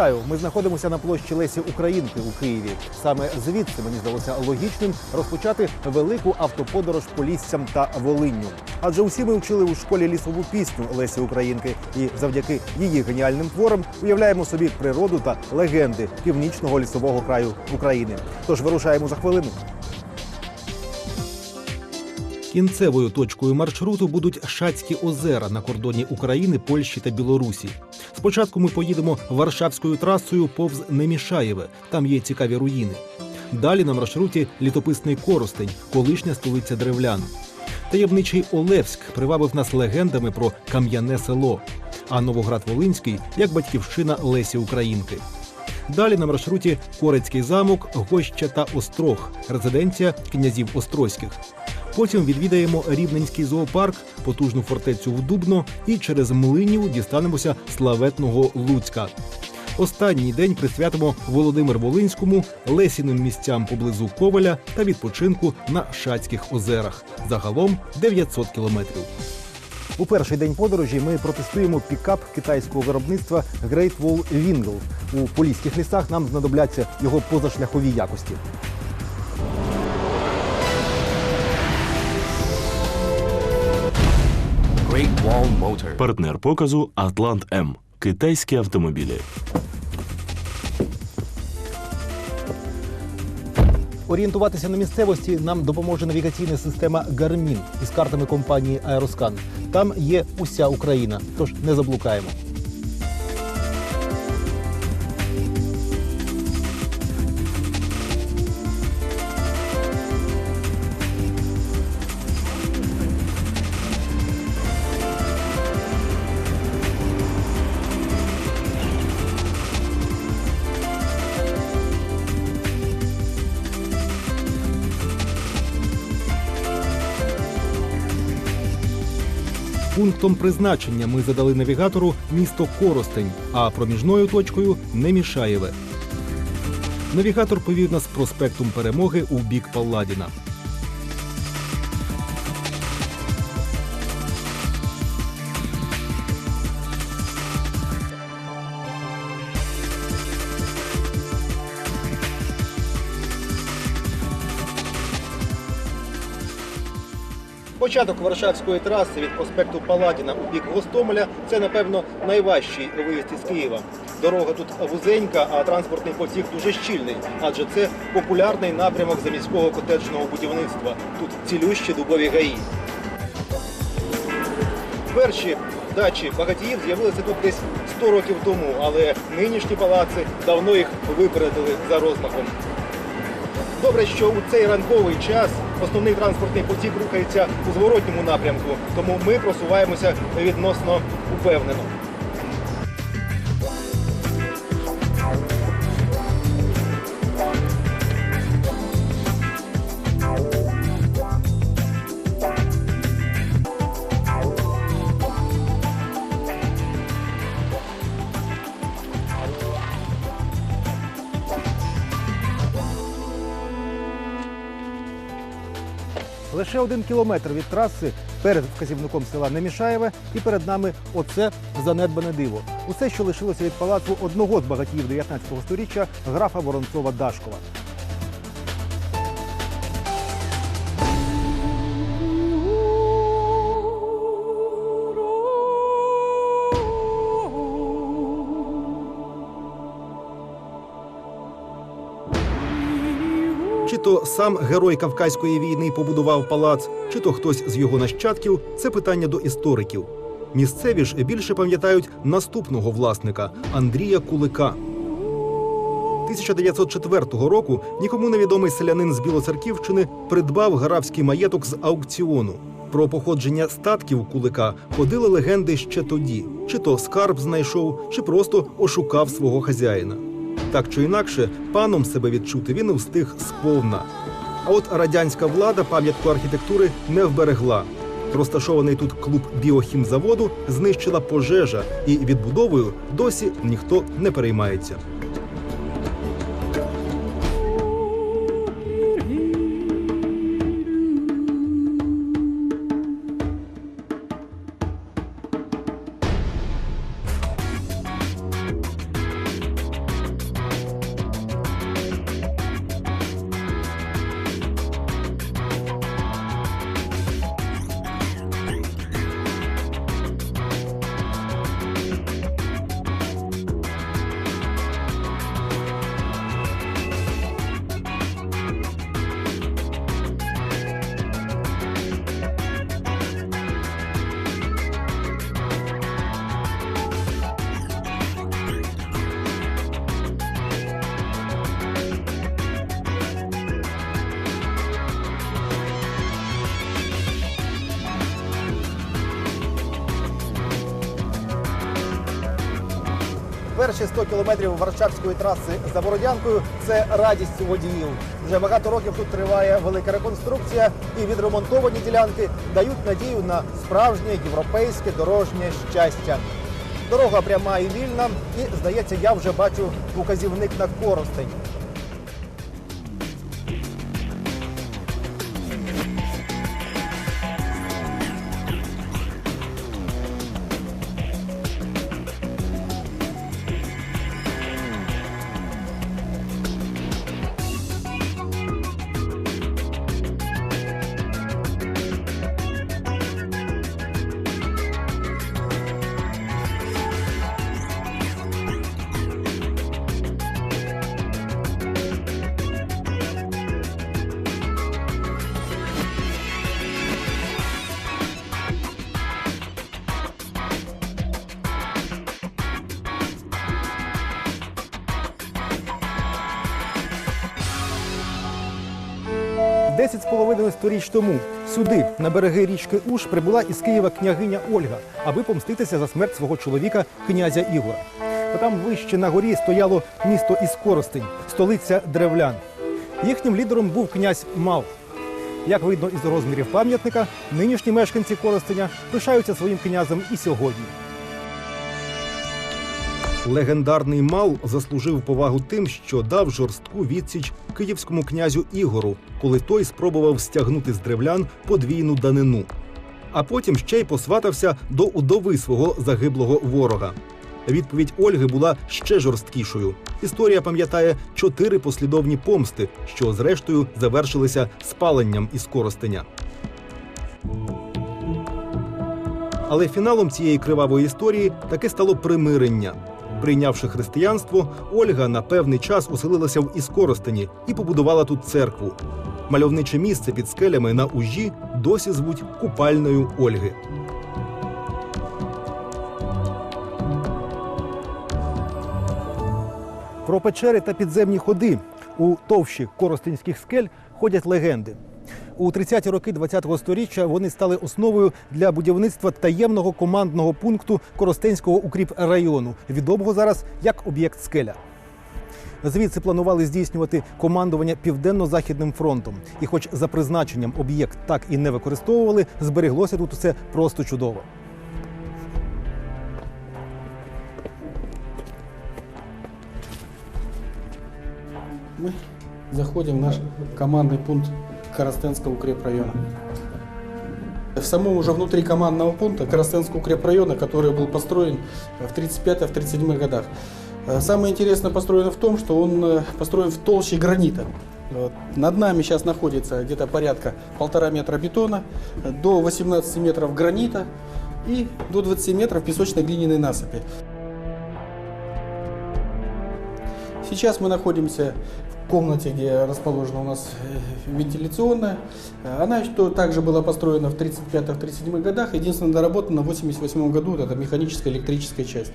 Вітаю! Ми знаходимося на площі Лесі Українки у Києві. Саме звідси мені здалося логічним розпочати велику автоподорож Поліссям та Волинню. Адже усі ми вчили у школі лісову пісню Лесі Українки, і завдяки її геніальним творам уявляємо собі природу та легенди північного лісового краю України. Тож вирушаємо за хвилину. Кінцевою точкою маршруту будуть Шацькі озера на кордоні України, Польщі та Білорусі. Спочатку ми поїдемо Варшавською трасою повз Немішаєве. Там є цікаві руїни. Далі на маршруті літописний Коростень, колишня столиця древлян. Таємничий Олевськ привабив нас легендами про кам'яне село, а Новоград-Волинський як батьківщина Лесі Українки. Далі на маршруті Корецький замок, Гоща та Острог, резиденція князів Острозьких. Потім відвідаємо Рівненський зоопарк, потужну фортецю в Дубно і через Млинів дістанемося славетного Луцька. Останній день присвятимо Володимир Волинському, Лесіним місцям поблизу Коваля та відпочинку на Шацьких озерах. Загалом 900 кілометрів. У перший день подорожі ми протестуємо пікап китайського виробництва Great Wall Wingle. У поліських лісах нам знадобляться його позашляхові якості. Партнер показу Атлант М. Китайські автомобілі. Орієнтуватися на місцевості нам допоможе навігаційна система Garmin із картами компанії Aeroscan. Там є уся Україна, тож не заблукаємо. Пунктом призначення ми задали навігатору місто Коростень, а проміжною точкою Немішаєве. Навігатор повів нас проспектом Перемоги у бік Палладіна. Початок Варшавської траси від проспекту Паладіна у бік Гостомеля це, напевно, найважчий виїзд із Києва. Дорога тут вузенька, а транспортний потік дуже щільний, адже це популярний напрямок заміського котеджного будівництва. Тут цілющі дубові гаї. Перші дачі багатіїв з'явилися тут десь 100 років тому, але нинішні палаци давно їх випередили за розмахом. Добре, що у цей ранковий час основний транспортний потік рухається у зворотньому напрямку, тому ми просуваємося відносно упевнено. Лише один кілометр від траси перед вказівником села Немішаєве, і перед нами оце занедбане диво. Усе, що лишилося від палацу одного з багатіїв 19 століття графа Воронцова Дашкова. Сам герой Кавказької війни побудував палац, чи то хтось з його нащадків це питання до істориків. Місцеві ж більше пам'ятають наступного власника Андрія Кулика. 1904 року нікому невідомий селянин з Білоцерківщини придбав графський маєток з аукціону. Про походження статків кулика ходили легенди ще тоді: чи то скарб знайшов, чи просто ошукав свого хазяїна. Так чи інакше, паном себе відчути він встиг сповна. А от радянська влада пам'ятку архітектури не вберегла. Розташований тут клуб біохімзаводу знищила пожежа, і відбудовою досі ніхто не переймається. Перші 100 кілометрів Варшавської траси за Бородянкою це радість водіїв. Вже багато років тут триває велика реконструкція, і відремонтовані ділянки дають надію на справжнє європейське дорожнє щастя. Дорога пряма і вільна, і здається, я вже бачу указівник на Коростень. Десять з половиною сторіч тому сюди, на береги річки Уж, прибула із Києва княгиня Ольга, аби помститися за смерть свого чоловіка, князя Ігора. Та там вище на горі стояло місто Іскоростень, столиця древлян. Їхнім лідером був князь Мав. Як видно із розмірів пам'ятника, нинішні мешканці Коростеня пишаються своїм князем і сьогодні. Легендарний Мал заслужив повагу тим, що дав жорстку відсіч київському князю Ігору, коли той спробував стягнути з древлян подвійну данину. А потім ще й посватався до удови свого загиблого ворога. Відповідь Ольги була ще жорсткішою. Історія пам'ятає чотири послідовні помсти, що зрештою завершилися спаленням із Коростеня. Але фіналом цієї кривавої історії таки стало примирення. Прийнявши християнство, Ольга на певний час оселилася в Іскоростені і побудувала тут церкву. Мальовниче місце під скелями на ужі досі звуть купальною Ольги. Про печери та підземні ходи у товщі коростенських скель ходять легенди. У 30-ті роки ХХ століття вони стали основою для будівництва таємного командного пункту Коростенського укріпрайону, відомого зараз як об'єкт скеля. Звідси планували здійснювати командування південно-західним фронтом. І, хоч за призначенням об'єкт так і не використовували, збереглося тут усе просто чудово. Мы заходим в наш командный пункт Коростенского укрепрайона. В самом уже внутри командного пункта Коростенского укрепрайона, который был построен в 35-37 годах. Э, Самое интересное построено в том, что он э, построен в толще гранита. Над нами сейчас находится где-то порядка полтора метра бетона, до 18 метров гранита и до 20 метров песочной глиняной насыпи. Сейчас мы находимся комнате, где расположена у нас э, вентиляционная. Она что также была построена в 35-37 годах, единственное доработана в 88 году, вот это механическая электрическая часть.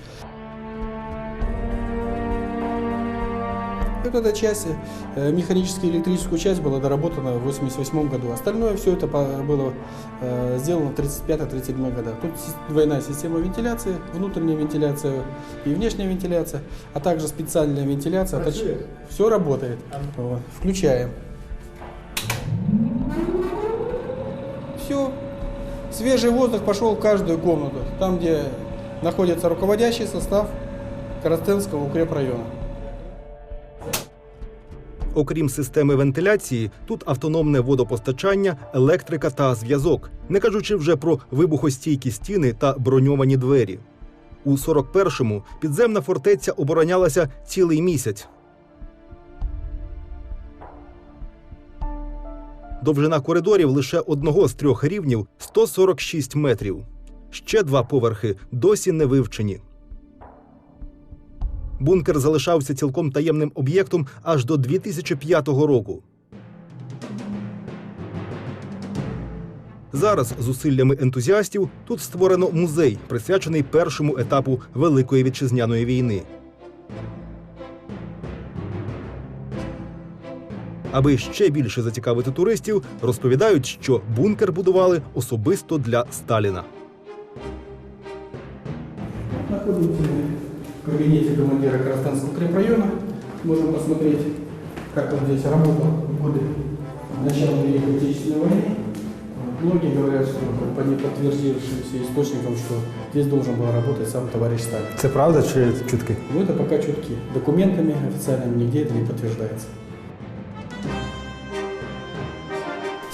Эта часть, э, механическая и электрическую часть была доработана в 88 году. Остальное все это было э, сделано в 35-37 годах. Тут двойная система вентиляции, внутренняя вентиляция и внешняя вентиляция, а также специальная вентиляция. Все работает. Вот. Включаем. Все. Свежий воздух пошел в каждую комнату. Там, где находится руководящий состав Коростенского укрепрайона. Окрім системи вентиляції, тут автономне водопостачання, електрика та зв'язок, не кажучи вже про вибухостійкі стіни та броньовані двері. У 41-му підземна фортеця оборонялася цілий місяць. Довжина коридорів лише одного з трьох рівнів 146 метрів. Ще два поверхи досі не вивчені. Бункер залишався цілком таємним об'єктом аж до 2005 року. Зараз зусиллями ентузіастів тут створено музей, присвячений першому етапу Великої вітчизняної війни. Аби ще більше зацікавити туристів, розповідають, що бункер будували особисто для Сталіна. Находимся в кабинете командира Коростенского укрепрайона. Можем посмотреть, как он здесь работал в годы начала Великой Отечественной войны. Многие говорят, что по неподтвердившимся источникам, что здесь должен был работать сам товарищ Сталин. Це правда чи чутки? Но это пока чутки. Документами официальными нигде это не подтверждается.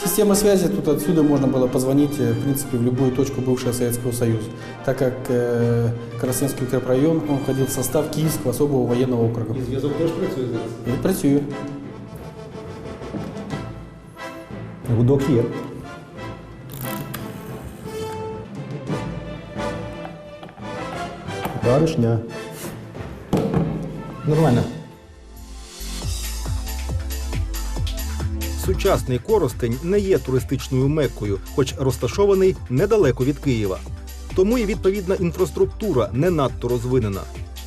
Система связи, тут отсюда можно было позвонить, э, в принципе, в любую точку бывшего Советского Союза, так как э, Коростенский укрепрайон, он входил в состав Киевского особого военного округа. И зв'язок теж працює зараз? Працює. Гудок є. Баришня. Нормально. Сучасний Коростень не є туристичною меккою, хоч розташований недалеко від Києва. Тому і відповідна інфраструктура не надто розвинена.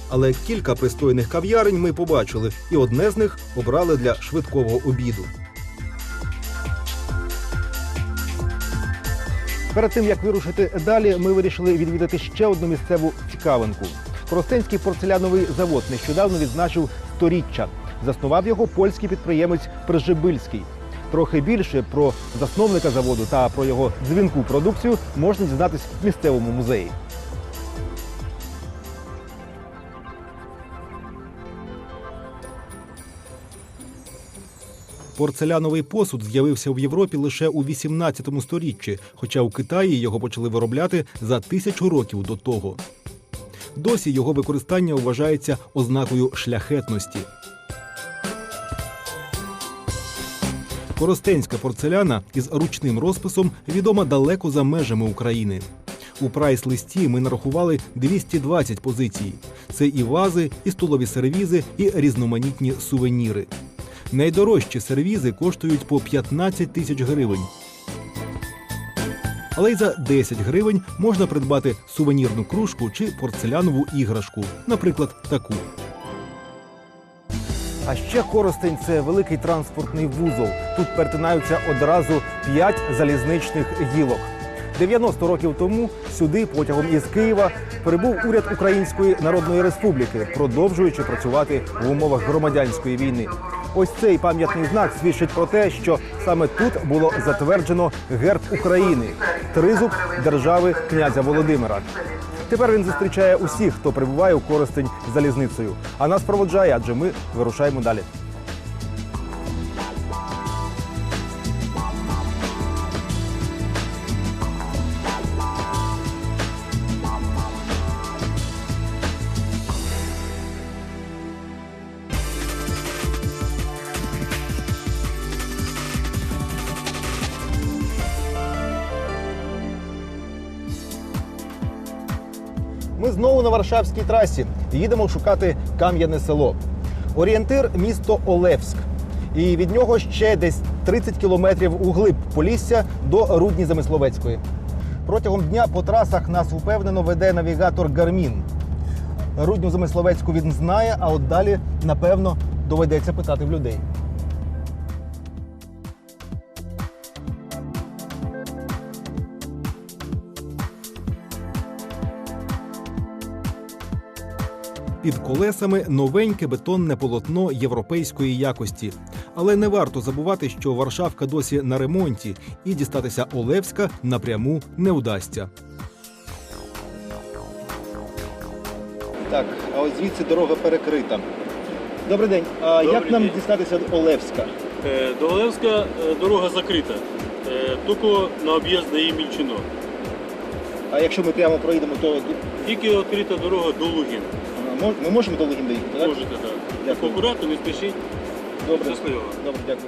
Але кілька пристойних кав'ярень ми побачили, і одне з них обрали для швидкого обіду. Перед тим як вирушити далі, ми вирішили відвідати ще одну місцеву цікавинку. Коростенський порцеляновий завод нещодавно відзначив сторіччя. Заснував його польський підприємець Прижибильський. Трохи більше про засновника заводу та про його дзвінку продукцію можна дізнатись в місцевому музеї. Порцеляновий посуд з'явився в Європі лише у 18 сторіччі, хоча у Китаї його почали виробляти за тисячу років до того. Досі його використання вважається ознакою шляхетності. Коростенська порцеляна із ручним розписом відома далеко за межами України. У прайс-листі ми нарахували 220 позицій. Це і вази, і столові сервізи, і різноманітні сувеніри. Найдорожчі сервізи коштують по 15 тисяч гривень. Але й за 10 гривень можна придбати сувенірну кружку чи порцелянову іграшку, наприклад, таку. А ще Коростень це великий транспортний вузол. Тут перетинаються одразу п'ять залізничних гілок. 90 років тому сюди потягом із Києва прибув уряд Української Народної Республіки, продовжуючи працювати в умовах громадянської війни. Ось цей пам'ятний знак свідчить про те, що саме тут було затверджено герб України тризуб держави князя Володимира. Тепер він зустрічає усіх, хто прибуває у користень залізницею. А нас проводжає, адже ми вирушаємо далі. Ми знову на Варшавській трасі. Їдемо шукати кам'яне село. Орієнтир місто Олевськ. І від нього ще десь 30 кілометрів у глиб Полісся до Рудні Замисловецької. Протягом дня по трасах нас упевнено веде навігатор Гармін. Рудню Замисловецьку він знає, а от далі, напевно, доведеться питати в людей. Під колесами новеньке бетонне полотно європейської якості. Але не варто забувати, що Варшавка досі на ремонті, і дістатися Олевська напряму не вдасться. Так, а ось звідси дорога перекрита. Добрий день. А Добрий як нам день. дістатися до Олевська? Е, До Олевська е, дорога закрита. Е, Тільки на об'їзд дає Мільчино. А якщо ми прямо проїдемо, то Тільки відкрита дорога до Лугін. Ми можемо до Лугін так? Можете так. Дякую. Акуратно, не спішіть. Добре. Щасливо. Добре, дякую.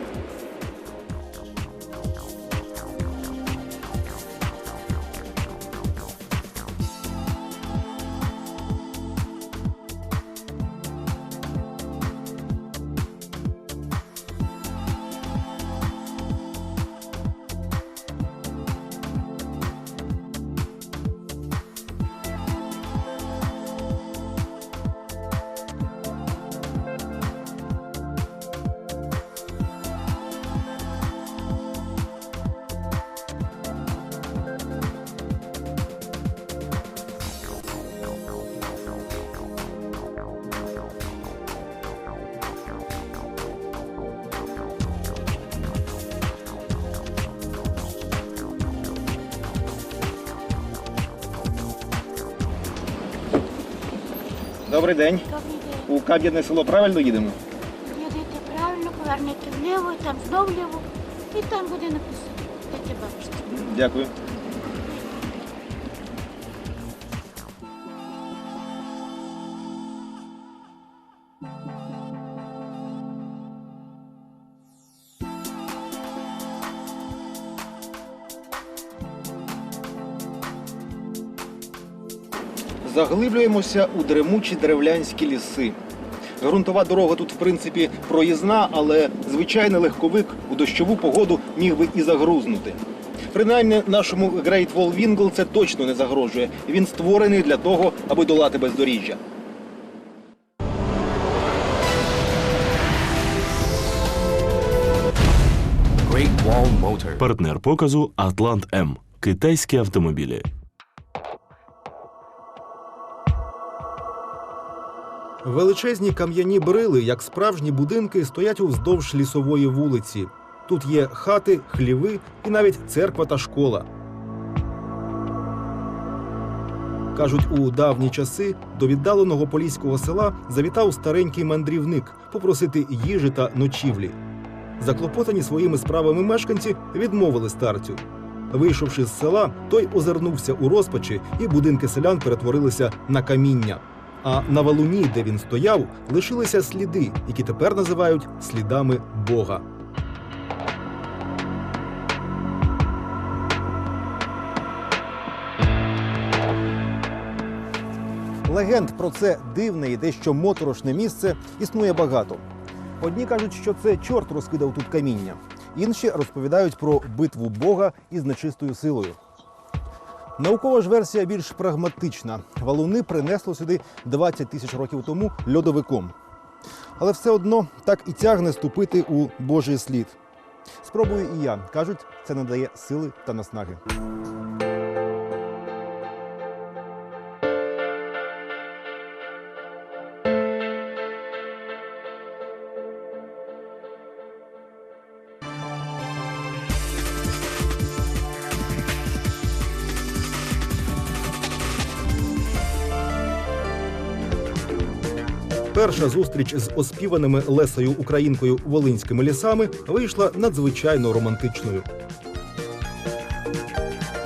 Добрий день. Добрий день. У Каб'єдне село правильно їдемо? Їдете правильно, повернете вліво, там знов вліво, і там буде написано. Таке бачите. Дякую. Заглиблюємося у дремучі деревлянські ліси. Ґрунтова дорога тут, в принципі, проїзна, але звичайний легковик у дощову погоду міг би і загрузнути. Принаймні, нашому Great Wall Wingle це точно не загрожує. Він створений для того, аби долати бездоріжжя. Great Wall Motor. Партнер показу Атлант М. Китайські автомобілі. Величезні кам'яні брили, як справжні будинки, стоять уздовж лісової вулиці. Тут є хати, хліви і навіть церква та школа. Кажуть, у давні часи до віддаленого поліського села завітав старенький мандрівник попросити їжі та ночівлі. Заклопотані своїми справами мешканці відмовили старцю. Вийшовши з села, той озирнувся у розпачі, і будинки селян перетворилися на каміння. А на валуні, де він стояв, лишилися сліди, які тепер називають слідами Бога. Легенд про це дивне і дещо моторошне місце існує багато. Одні кажуть, що це чорт розкидав тут каміння, інші розповідають про битву Бога із нечистою силою. Наукова ж версія більш прагматична. Валуни принесло сюди 20 тисяч років тому льодовиком. Але все одно так і тягне ступити у Божий слід. Спробую і я. Кажуть, це надає сили та наснаги. Перша зустріч з оспіваними Лесою Українкою волинськими лісами вийшла надзвичайно романтичною.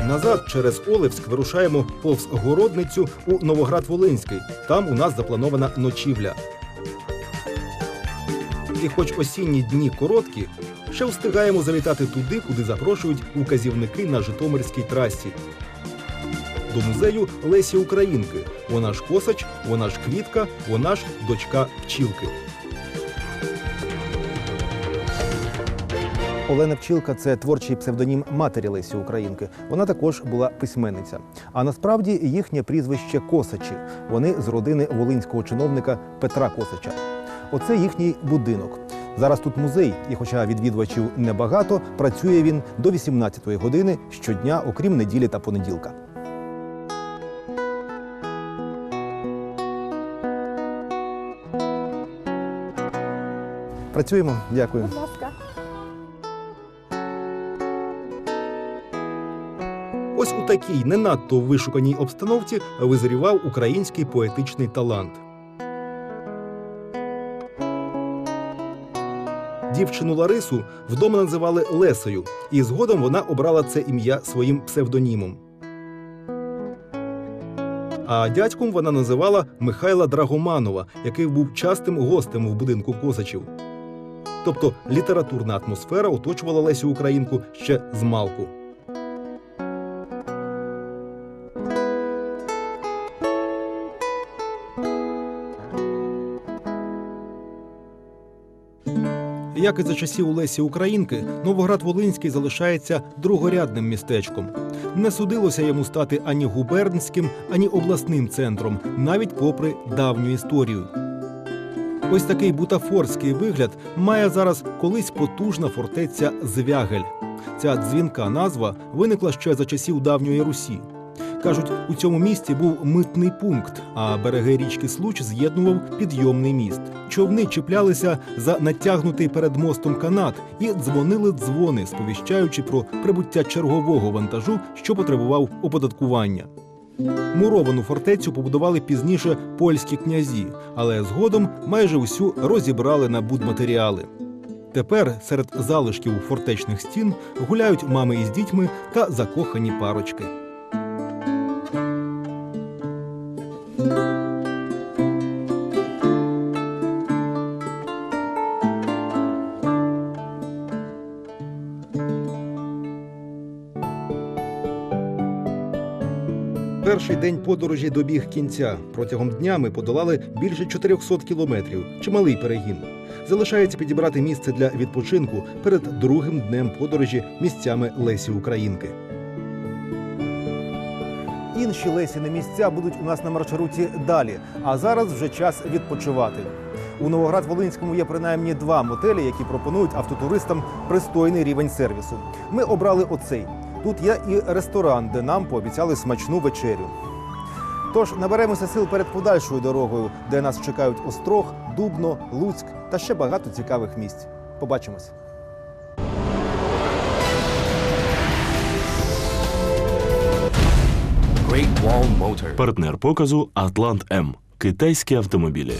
Назад через Олевськ вирушаємо повз городницю у Новоград-Волинський. Там у нас запланована ночівля. І хоч осінні дні короткі, ще встигаємо завітати туди, куди запрошують указівники на Житомирській трасі. До музею Лесі Українки. Вона ж косач, вона ж квітка, вона ж дочка пчілки. Олена Пчілка це творчий псевдонім матері Лесі Українки. Вона також була письменниця. А насправді їхнє прізвище Косачі. Вони з родини волинського чиновника Петра Косача. Оце їхній будинок. Зараз тут музей, і хоча відвідувачів небагато, працює він до 18-ї години щодня, окрім неділі та понеділка. Працюємо. Дякую. Будь ласка. Ось у такій не надто вишуканій обстановці визрівав український поетичний талант. Дівчину Ларису вдома називали Лесою, і згодом вона обрала це ім'я своїм псевдонімом. А дядьком вона називала Михайла Драгоманова, який був частим гостем в будинку Косачів. Тобто літературна атмосфера оточувала Лесю Українку ще з малку. Як і за часів Лесі Українки, Новоград-Волинський залишається другорядним містечком. Не судилося йому стати ані губернським, ані обласним центром, навіть попри давню історію. Ось такий бутафорський вигляд має зараз колись потужна фортеця Звягель. Ця дзвінка назва виникла ще за часів давньої Русі. Кажуть, у цьому місті був митний пункт, а береги річки Случ з'єднував підйомний міст. Човни чіплялися за натягнутий перед мостом канат і дзвонили дзвони, сповіщаючи про прибуття чергового вантажу, що потребував оподаткування. Муровану фортецю побудували пізніше польські князі, але згодом майже усю розібрали на будматеріали. Тепер серед залишків фортечних стін гуляють мами із дітьми та закохані парочки. Перший день подорожі добіг кінця. Протягом дня ми подолали більше 400 кілометрів. Чималий перегін. Залишається підібрати місце для відпочинку перед другим днем подорожі місцями Лесі Українки. Інші лесіни місця будуть у нас на маршруті далі. А зараз вже час відпочивати. У Новоград-Волинському є принаймні два мотелі, які пропонують автотуристам пристойний рівень сервісу. Ми обрали оцей. Тут є і ресторан, де нам пообіцяли смачну вечерю. Тож наберемося сил перед подальшою дорогою, де нас чекають Острог, Дубно, Луцьк та ще багато цікавих місць. Побачимось. Great Wall Motor. Партнер показу Атлант М. Китайські автомобілі.